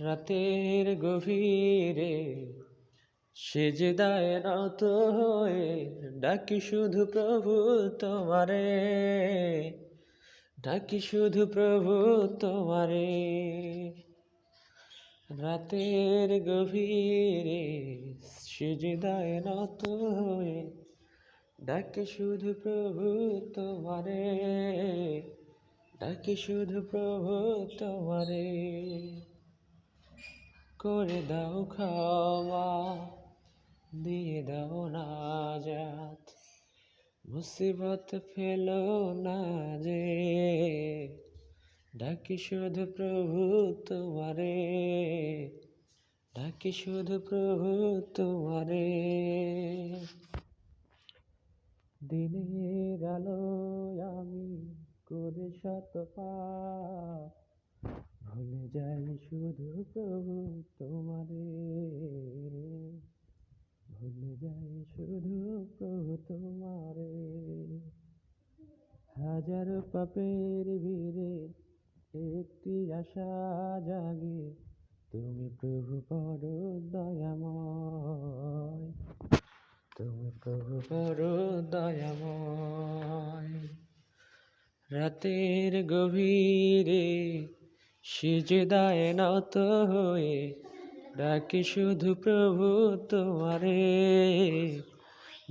রাতের গভীরে সেজদায় নত হয়ে ডাকি শুধু প্রভু তোমারে, ডাকি শুধু প্রভু তোমারে। রাতের গভীরে সেজদায় নত হয়ে ডাকি শুধু প্রভু তোমারে, ডাকি শুধু প্রভু তোমারে। করে দাও খাওয়া দিয়ে দাও নাজাত। মুসিবত ফেলো না যে, ডাকি শুধু প্রভু তোমারে, ডাকি শুধু প্রভু তোমারে। দিনের আলোয় আমি করে শত পাপ ভুলে যাই শুধু প্রভু তোমারে। ভুলে যাই শুধু প্রভু তোমারে। হাজার পাপের ভিড়ে একটি আশা জাগে, তুমি প্রভু বড় দয়াময় তুমি প্রভু বড় দয়াময় রাতের গভীরে সিজদায় নত হয়ে ডাকি শুধু প্রভু তোমারে,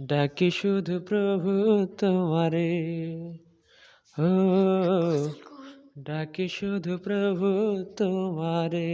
ডাকি শুধু প্রভু তোমারে। ও, ডাকি শুধু প্রভু তোমারে।